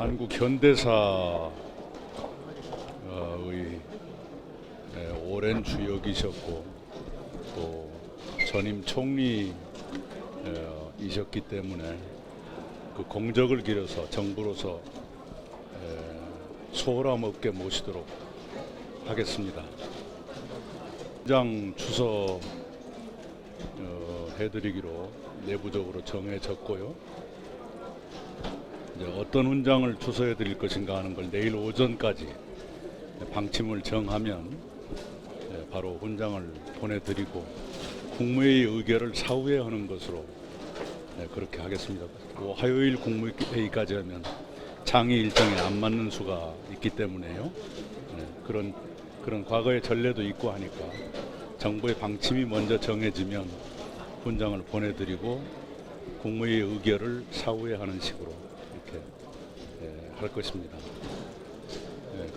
한국 현대사의 예, 오랜 주역이셨고 또 전임 총리이셨기 때문에 그 공적을 기려서 정부로서 예, 소홀함 없게 모시도록 하겠습니다. 장 주서 어, 해드리기로 내부적으로 정해졌고요. 어떤 훈장을 주소해 드릴 것인가 하는 걸 내일 오전까지 방침을 정하면 예, 바로 훈장을 보내드리고 국무회의 의결을 사후에 하는 것으로 예, 그렇게 하겠습니다. 또 화요일 국무회의까지 하면 장이 일정에 안 맞는 수가 있기 때문에요. 예, 그런 그런 과거의 전례도 있고 하니까 정부의 방침이 먼저 정해지면 훈장을 보내드리고 국무회의 의결을 사후에 하는 식으로 갈 것입니다. 네,